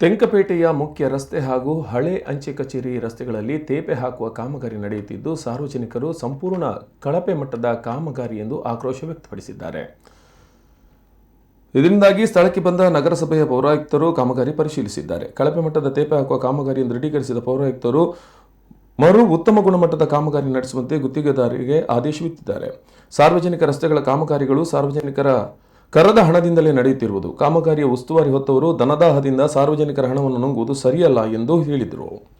ತೆಂಕಪೇಟೆಯ ಮುಖ್ಯ ರಸ್ತೆ ಹಾಗೂ ಹಳೆ ಅಂಚೆ ಕಚೇರಿ ರಸ್ತೆಗಳಲ್ಲಿ ತೇಪೆ ಹಾಕುವ ಕಾಮಗಾರಿ ನಡೆಯುತ್ತಿದ್ದು, ಸಾರ್ವಜನಿಕರು ಸಂಪೂರ್ಣ ಕಳಪೆ ಮಟ್ಟದ ಕಾಮಗಾರಿ ಎಂದು ಆಕ್ರೋಶ ವ್ಯಕ್ತಪಡಿಸಿದ್ದಾರೆ. ಇದರಿಂದಾಗಿ ಸ್ಥಳಕ್ಕೆ ಬಂದ ನಗರಸಭೆಯ ಪೌರಾಯುಕ್ತರು ಕಾಮಗಾರಿ ಪರಿಶೀಲಿಸಿದ್ದಾರೆ. ಕಳಪೆ ಮಟ್ಟದ ತೇಪೆ ಹಾಕುವ ಕಾಮಗಾರಿಯನ್ನು ದೃಢೀಕರಿಸಿದ ಪೌರಾಯುಕ್ತರು, ಮರು ಉತ್ತಮ ಗುಣಮಟ್ಟದ ಕಾಮಗಾರಿ ನಡೆಸುವಂತೆ ಗುತ್ತಿಗೆದಾರರಿಗೆ ಆದೇಶವಿತ್ತಿದ್ದಾರೆ ಸಾರ್ವಜನಿಕ ರಸ್ತೆಗಳ ಕಾಮಗಾರಿಗಳು ಸಾರ್ವಜನಿಕರ ಕರದ ಹಣದಿಂದಲೇ ನಡೆಯುತ್ತಿರುವುದು. ಕಾಮಗಾರಿಯ ಉಸ್ತುವಾರಿ ಹೊತ್ತವರು ಧನದಾಹದಿಂದ ಸಾರ್ವಜನಿಕರ ಹಣವನ್ನು ನುಂಗುವುದು ಸರಿಯಲ್ಲ ಎಂದು ಹೇಳಿದರು.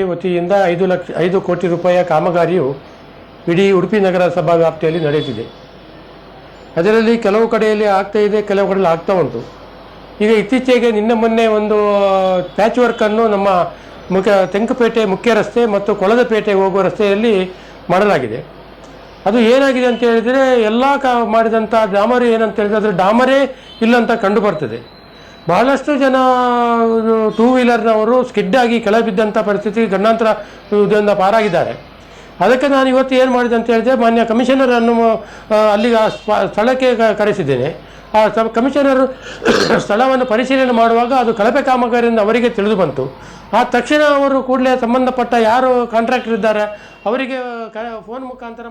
ಈ ವತಿಯಿಂದ ಐದು ಲಕ್ಷ, ಐದು ಕೋಟಿ ರೂಪಾಯಿಯ ಕಾಮಗಾರಿಯು ಇಡೀ ಉಡುಪಿ ನಗರ ಸಭಾ ವ್ಯಾಪ್ತಿಯಲ್ಲಿ ನಡೆಯುತ್ತಿದೆ ಅದರಲ್ಲಿ ಕೆಲವು ಕಡೆಯಲ್ಲಿ ಆಗ್ತಾ ಇದೆ, ಕೆಲವು ಕಡೆಯಲ್ಲಿ ಆಗ್ತಾ ಉಂಟು. ಈಗ ಇತ್ತೀಚೆಗೆ ನಿನ್ನೆ ಮೊನ್ನೆ ಒಂದು ಪ್ಯಾಚ್ ವರ್ಕನ್ನು ನಮ್ಮ ಮುಖ್ಯ, ತೆಂಕಪೇಟೆ ಮುಖ್ಯ ರಸ್ತೆ ಮತ್ತು ಕೊಳದಪೇಟೆ ಹೋಗುವ ರಸ್ತೆಯಲ್ಲಿ ಮಾಡಲಾಗಿದೆ. ಅದು ಏನಾಗಿದೆ ಅಂತ ಹೇಳಿದರೆ, ಎಲ್ಲ ಕಾ ಮಾಡಿದಂಥ ಡಾಮರು ಏನಂತ ಹೇಳಿದ್ರೆ ಅದರ ಡಾಮರೇ ಇಲ್ಲ ಅಂತ ಕಂಡು ಬರ್ತದೆ. ಬಹಳಷ್ಟು ಜನ ಟೂ ವೀಲರ್ನವರು ಸ್ಕಿಡ್ ಆಗಿ ಕೆಳ ಬಿದ್ದಂಥ ಪರಿಸ್ಥಿತಿ ಗಂಡಾಂತರ ಇದರಿಂದ ಪಾರಾಗಿದ್ದಾರೆ. ಅದಕ್ಕೆ ನಾನು ಇವತ್ತು ಏನು ಮಾಡಿದೆ ಅಂತ ಹೇಳಿದ್ರೆ, ಮಾನ್ಯ ಕಮಿಷನರನ್ನು ಅಲ್ಲಿಗೆ ಆ ಸ್ಥಳಕ್ಕೆ ಕರೆಸಿದ್ದೇನೆ. ಆ ಕಮಿಷನರ್ ಸ್ಥಳವನ್ನು ಪರಿಶೀಲನೆ ಮಾಡುವಾಗ ಅದು ಕಳಪೆ ಕಾಮಗಾರಿಯಿಂದ ಅವರಿಗೆ ತಿಳಿದು ಬಂತು. ಆ ತಕ್ಷಣ ಅವರು ಕೂಡಲೇ ಸಂಬಂಧಪಟ್ಟ ಯಾರು ಕಾಂಟ್ರಾಕ್ಟರ್ ಇದ್ದಾರೆ, ಅವರಿಗೆ ಕ, ಫೋನ್ ಮುಖಾಂತರ